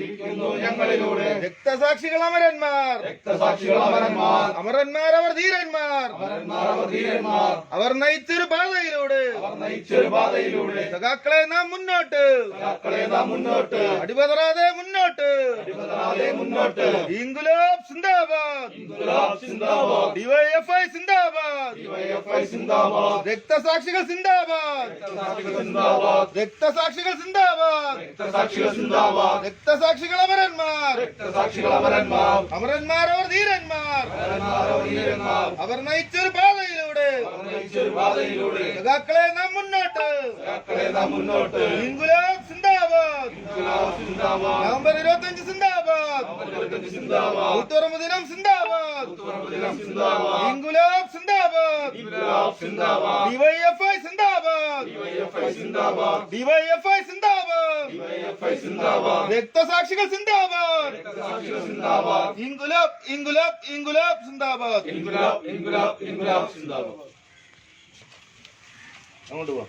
ജീവിക്കുന്നു ഞങ്ങളിലൂടെ. രക്തസാക്ഷികൾ അമരന്മാർ. രക്തസാക്ഷികൾ അമരന്മാർ. അമരന്മാർ അവർ ധീരന്മാർ അമരന്മാർ അവർ ധീരന്മാർ അവർ നയിച്ചൊരു പാതയിലൂടെ. അവർ നയിച്ചൊരു പാതയിലൂടെ. സഖാക്കളെ നാം മുന്നോട്ട്. സഖാക്കളെ നാം മുന്നോട്ട്. അടിപതറാതെ മുന്നോട്ട്. അടിപതറാതെ മുന്നോട്ട്. ഇൻകുലാബ് സിന്ദാബാദ്. ഗുലാബ് സിന്ദാബാദ് ഡിവൈഎഫ്ഐ സിന്ദാബാദ്. ഡിവൈഎഫ്ഐ സിന്ദാബാദ്. രക്തസാക്ഷികൾ സിന്ദാബാദ്. രക്തസാക്ഷികൾ സിന്ദാബാദ്. രക്തസാക്ഷികൾ അമരന്മാർ. അമരന്മാർ. അവർ ധീരന്മാർ. അവർ നയിച്ചൊരു പാതയിലൂടെ. അവർ നയിച്ചൊരു പാതയിലൂടെ. സഖാക്കളെ നാം മുന്നോട്ട്. മുന്നോട്ട്. ഇൻകുലാബ് സിന്ദാബാദ്. നവംബർ സിന്ദാബാദ്. ഇരുപത്തഞ്ച് സിന്ദാബാദ്. ദിനം സിന്ദാബാദ്. ദിനം സിന്ദാബാദ് ഇൻകുലാബ് സിന്ദാബാദ് ഗുലാബ് സിന്ദാബാദ് ഡിവൈഎഫ്ഐ സിന്ദാബാദ്. ഡിവൈഎഫ്ഐ സിന്ദാബാദ്. രക്തസാക്ഷികൾ സിന്ദാബാദ്. ഇൻകുലാബ് ഇൻകുലാബ് ഇൻകുലാബ് സിന്ദാബാദ്. ഇൻകുലാബ് ഇൻകുലാബ് ഇൻകുലാബ് സിന്ദാബാദ്. അങ്ങോട്ട് പോവാം.